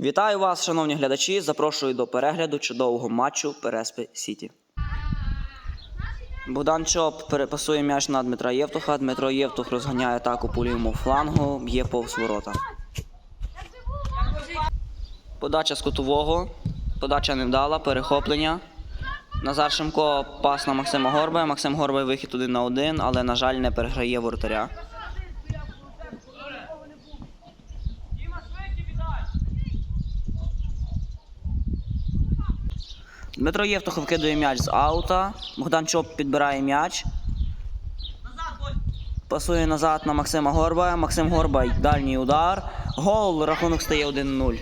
Вітаю вас, шановні глядачі. Запрошую до перегляду чудового матчу Переспи Сіті. Богдан Чоп перепасує м'яч на Дмитра Євтуха. Дмитро Євтух розганяє атаку по лівому флангу, б'є повз ворота. Подача з кутового. Подача невдала, перехоплення. Назар Шимко пас на Максима Горбая. Максим Горбай вихід один на один, але, на жаль, не переграє воротаря. Дмитро Євтух вкидує м'яч з аута. Богдан Чоп підбирає м'яч. Пасує назад на Максима Горбая. Максим Горбай дальній удар. Гол. Рахунок стає 1-0.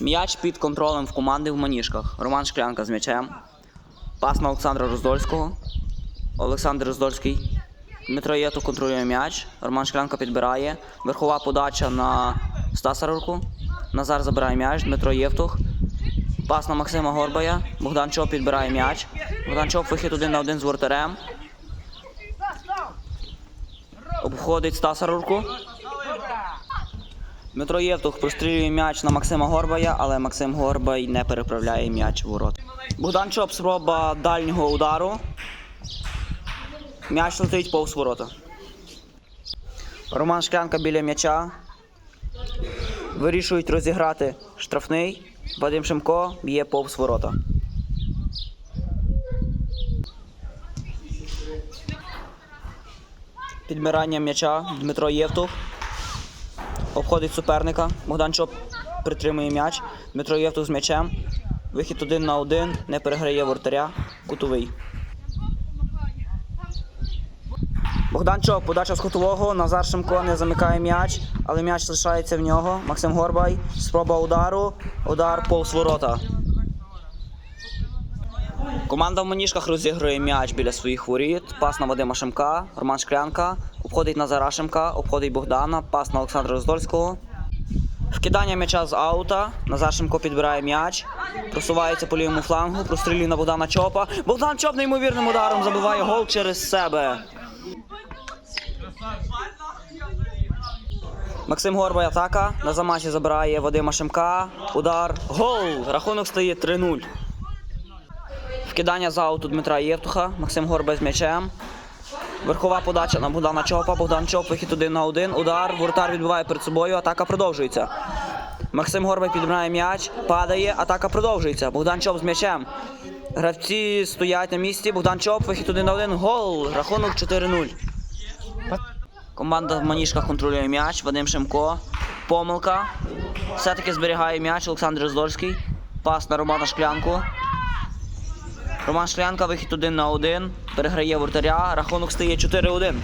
М'яч під контролем в команди в маніжках. Роман Шклянка з м'ячем. Пас на Олександра Роздольського. Олександр Роздольський. Дмитро Євтух контролює м'яч. Роман Шклянка підбирає. Верхова подача на Стаса Рурку. Назар забирає м'яч. Дмитро Євтух. Пас на Максима Горбая. Богдан Чоп підбирає м'яч. Богдан Чоп вихід один на один з воротарем. Обходить Стаса Рурку. Дмитро Євтух прострілює м'яч на Максима Горбая, але Максим Горбай не переправляє м'яч в ворот. Богдан Чоп спроба дальнього удару. М'яч летить повз ворота. Роман Шклянка біля м'яча. Вирішують розіграти штрафний. Вадим Шимко б'є повз ворота. Підбирання м'яча Дмитро Євтух. Обходить суперника. Богдан Чоп притримує м'яч. Дмитро Євтух з м'ячем. Вихід один на один. Не переграє вратаря. Кутовий. Богдан Чоп, подача з кутового. Назар Шимко не замикає м'яч, але м'яч лишається в нього. Максим Горбай. Спроба удару. Удар повз ворота. Команда в маніжках розігрує м'яч біля своїх воріт. Пас на Вадима Шимка, Роман Шклянка. Обходить Назара Шимка, обходить Богдана, пас на Олександра Роздольського. Вкидання м'яча з аута. Назар Шимко підбирає м'яч. Просувається по лівому флангу, прострілює на Богдана Чопа. Богдан Чоп неймовірним ударом забиває гол через себе. Максим Горбай атака. На замасі забирає Вадима Шимка. Удар. Гол! Рахунок стає 3-0. Вкидання з ауту Дмитра Євтуха. Максим Горбай з м'ячем. Верхова подача на Богдана Чопа. Богдан Чоп вихід один на один. Удар. Воротар відбиває перед собою. Атака продовжується. Максим Горбай підбирає м'яч. Падає. Атака продовжується. Богдан Чоп з м'ячем. Гравці стоять на місці. Богдан Чоп вихід один на один. Гол. Рахунок 4-0. Команда в маніжках контролює м'яч. Вадим Шимко. Помилка. Все-таки зберігає м'яч Олександр Роздольський. Пас на Романа Шклянку. Роман Шлянка, вихід один на один. Переграє вратаря. Рахунок стає 4-1.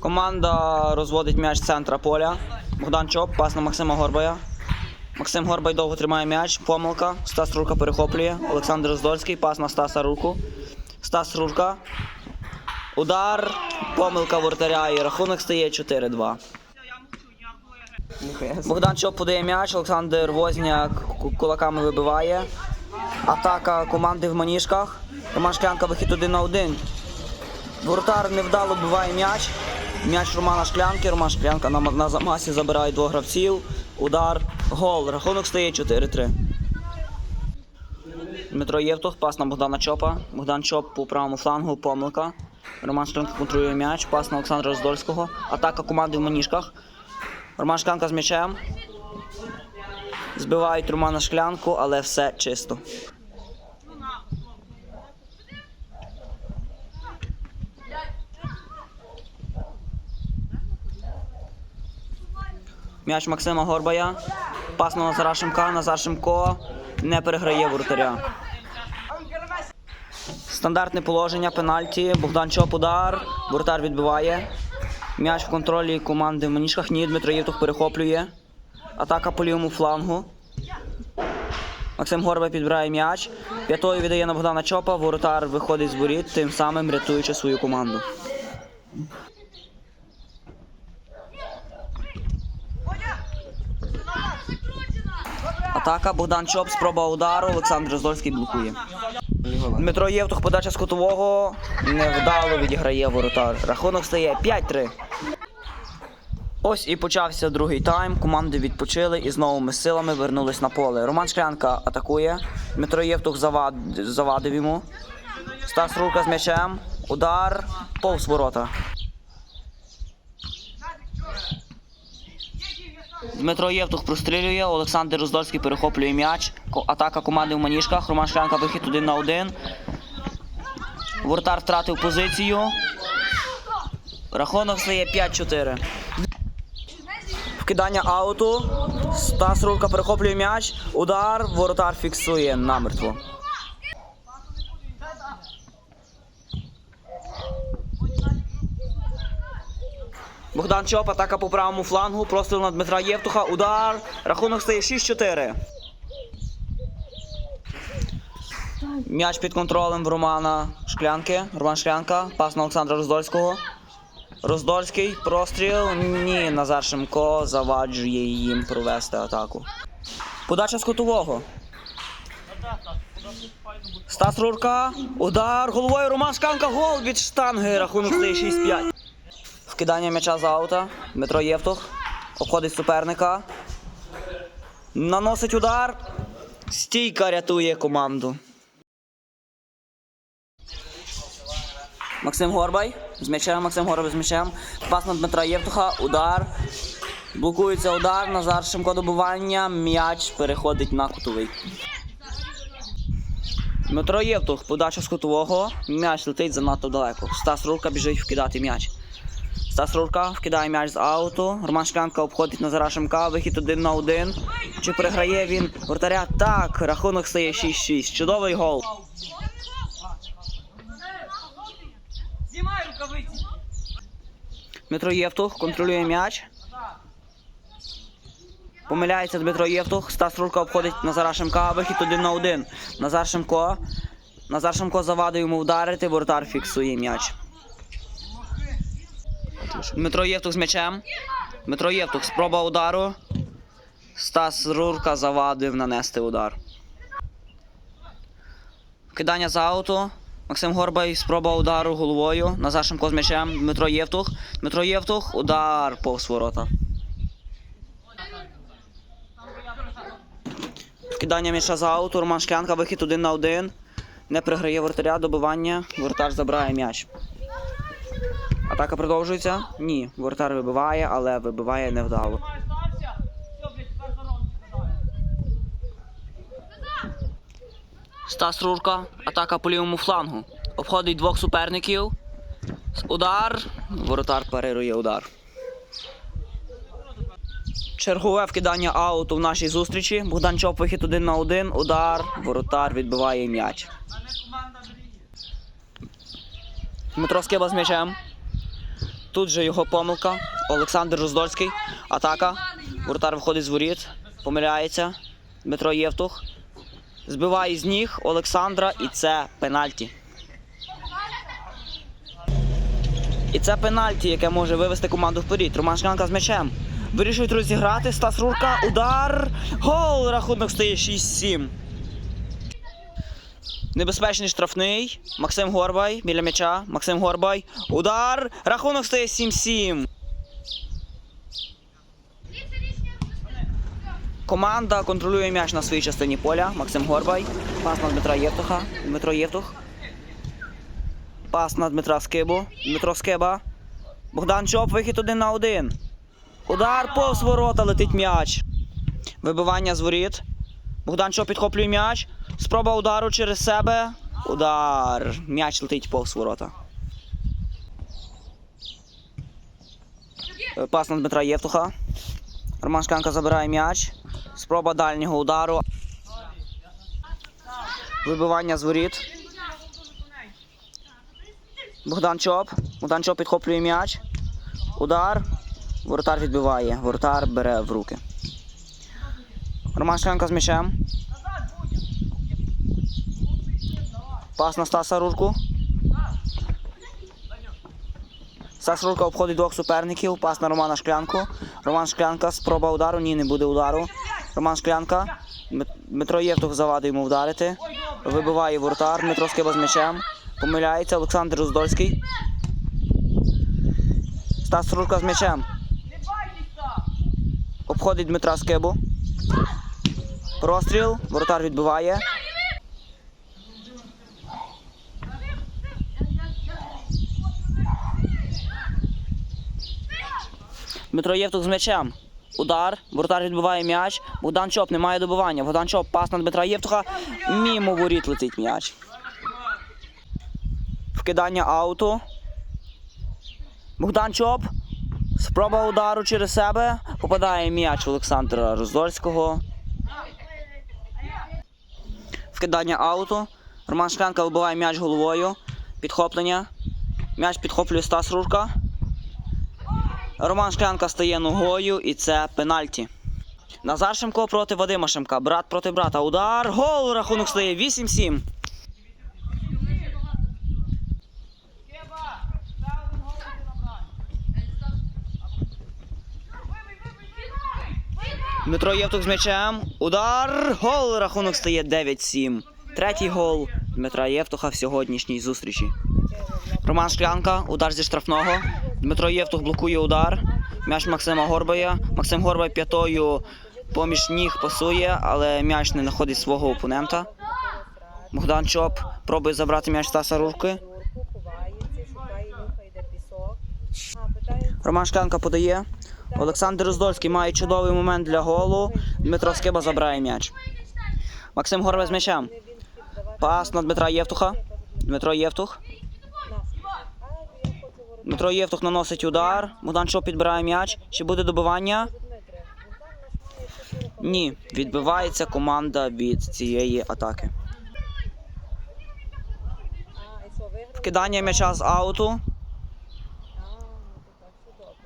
Команда розводить м'яч з центра поля. Богдан Чоп, пас на Максима Горбая. Максим Горбай довго тримає м'яч. Помилка. Стас Рурка перехоплює. Олександр Роздольський, пас на Стаса Руку. Стас Рурка. Удар. Помилка вратаря і рахунок стає 4-2. Богдан Чоп подає м'яч, Олександр Возняк кулаками вибиває. Атака команди в маніжках. Роман Шклянка вихід один на один. Воротар невдало биває м'яч. М'яч Романа Шклянки. Роман Шклянка на, на замасі забирає двох гравців. Удар. Гол. Рахунок стає 4-3. Дмитро Євтух, пас на Богдана Чопа. Богдан Чоп по правому флангу, помилка. Роман Шклянка контролює м'яч, пас на Олександра Роздольського. Атака команди в маніжках. Роман Шклянка з м'ячем. Збивають Романа Шклянку, але все чисто. М'яч Максима Горбая. Пас на Назара Шимка. Назар Шимко не переграє воротаря. Стандартне положення, пенальті. Богдан Чоп удар. Воротар відбиває. М'яч в контролі команди в маніжках. Ні, Дмитро Євтух перехоплює. Атака по лівому флангу. Максим Горбай підбирає м'яч. П'ятою віддає на Богдана Чопа. Воротар виходить з воріт, тим самим рятуючи свою команду. Атака Богдан Чоп, спроба удару. Олександр Роздольський блокує. Дмитро Євтух, подача з кутового. Невдало відіграє воротар. Рахунок стає 5-3. Ось і почався другий тайм. Команди відпочили і з новими силами вернулись на поле. Роман Шклянка атакує. Дмитро Євтух завад... завадив йому. Стас Рука з м'ячем. Удар. Повз ворота. Дмитро Євтух прострілює, Олександр Роздольський перехоплює м'яч. Атака команди в маніжках. Роман Шклянка вихід один на один. Воротар втратив позицію. Рахунок стає 5-4. Вкидання ауту. Стас Рурка перехоплює м'яч. Удар. Воротар фіксує намертво. Богдан Чоп, атака по правому флангу. Простріл на Дмитра Євтуха. Удар. Рахунок стає 6-4. М'яч під контролем в Романа Шклянки. Роман Шклянка. Пас на Олександра Роздольського. Роздольський простріл. Ні, Назар Шимко заваджує їм провести атаку. Подача з кутового. Стас Рурка. Удар. Головою Роман Шклянка. Гол від штанги. Рахунок стає 6-5. Вкидання м'яча з аута. Дмитро Євтух. Обходить суперника. Наносить удар. Стійка рятує команду. Максим Горбай з м'ячем, Максим Горбай з м'ячем. Пас на Дмитра Євтуха, удар. Блокується удар, Назар Шимко добування, м'яч переходить на кутовий. Дмитро Євтух, подача з кутового, м'яч летить занадто далеко. Стас Рурка біжить вкидати м'яч. Стас Рурка вкидає м'яч з ауту. Роман Шклянка обходить Назара Шимка, вихід один на один. Чи переграє він вратаря? Так, рахунок стає 6-6. Чудовий гол. Знімай рукавиці. Дмитро Євтух контролює м'яч. Помиляється Дмитро Євтух. Стас Рурка обходить Назара Шимка. Вихід один на один. Назар Шимко. Назар Шимко завадив йому вдарити. Воротар фіксує м'яч. Дмитро Євтух з м'ячем. Дмитро Євтух. Спроба удару. Стас Рурка завадив нанести удар. Кидання за ауту. Максим Горбай, спроба удару головою. Назар Шимко з м'ячем. Дмитро Євтух. Дмитро Євтух. Удар повз ворота. Кидання м'яча за ауту. Роман Шклянка. Вихід один на один. Не приграє вратаря. Добивання. Вратар забирає м'яч. Атака продовжується? Ні. Вратар вибиває, але вибиває невдало. Стас Рурка, атака по лівому флангу. Обходить двох суперників. Удар. Воротар парирує удар. Чергове вкидання ауту в нашій зустрічі. Богдан Чоп вихід один на один. Удар. Воротар відбиває м'яч. Дмитро Скиба з м'ячем. Тут же його помилка. Олександр Роздольський. Атака. Воротар виходить з воріт. Помиляється. Дмитро Євтух. Збиває з ніг Олександра і це пенальті. І це пенальті, яке може вивести команду вперед. Роман Шклянка з м'ячем. Вирішують розіграти. Стас Рурка. Удар. Гол! Рахунок стає 6-7. Небезпечний штрафний. Максим Горбай біля м'яча. Максим Горбай. Удар. Рахунок стає 7-7. Команда контролює м'яч на своїй частині поля. Максим Горбай. Пас на Дмитра Євтуха. Дмитро Євтух. Пас на Дмитра Скибу. Дмитро Скиба. Богдан Чоп. Вихід один на один. Удар повз ворота летить м'яч. Вибивання з воріт. Богдан Чоп підхоплює м'яч. Спроба удару через себе. Удар. М'яч летить повз ворота. Е, Пас на Дмитра Євтуха. Роман Шканка забирає м'яч. Спроба дальнього удару. Вибивання з воріт. Богдан Чоп. Богдан Чоп підхоплює м'яч. Удар. Воротар відбиває. Воротар бере в руки. Роман Шканка з м'ячем. Пас на Стаса Рурку. Стас Рурка обходить двох суперників. Пас на Романа Шклянку. Роман Шклянка. Спроба удару. Ні, не буде удару. Роман Шклянка. Дмитро Євтух завадить йому вдарити. Вибиває воротар. Дмитро Скиба з м'ячем. Помиляється Олександр Роздольський. Стас Рурка з м'ячем. Обходить Дмитра Скибу. Простріл. Воротар відбиває. Дмитро Євтух з м'ячем. Удар. Воротар відбиває м'яч. Богдан Чоп не має добивання. Богдан Чоп пас на Дмитра Євтуха. Мімо воріт летить м'яч. Вкидання ауту. Богдан Чоп. Спроба удару через себе. Попадає м'яч Олександра Роздольського. Вкидання ауту. Роман Шклянка вибиває м'яч головою. Підхоплення. М'яч підхоплює Стас Рурка. Роман Шклянка стає ногою і це пенальті. Назар Шемко проти Вадима Шемка. Брат проти брата. Удар. Гол. Рахунок стає 8-7. Кеба! Ще один гол ти набрати. Дмитро Євтух з м'ячем. Удар. Гол. Рахунок стає 9-7. Третій гол Дмитра Євтуха в сьогоднішній зустрічі. Роман Шклянка. Удар зі штрафного. Дмитро Євтух блокує удар. М'яч Максима Горбая. Максим Горбай п'ятою поміж ніг пасує, але м'яч не знаходить свого опонента. Богдан Чоп пробує забрати м'яч Стаса Рурки. Роман Шклянка подає. Олександр Роздольський має чудовий момент для голу. Дмитро Скиба забирає м'яч. Максим Горбай з м'ячем. Пас на Дмитра Євтуха. Дмитро Євтух. Дмитро Євтух наносить удар. Богдан Чоп підбирає м'яч. Чи буде добивання? Ні. Відбивається команда від цієї атаки. Вкидання м'яча з ауту.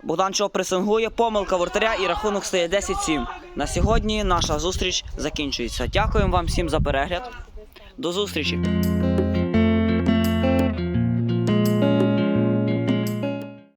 Богдан Чоп пресингує. Помилка вратаря і рахунок стає 10-7. На сьогодні наша зустріч закінчується. Дякуємо вам всім за перегляд. До зустрічі!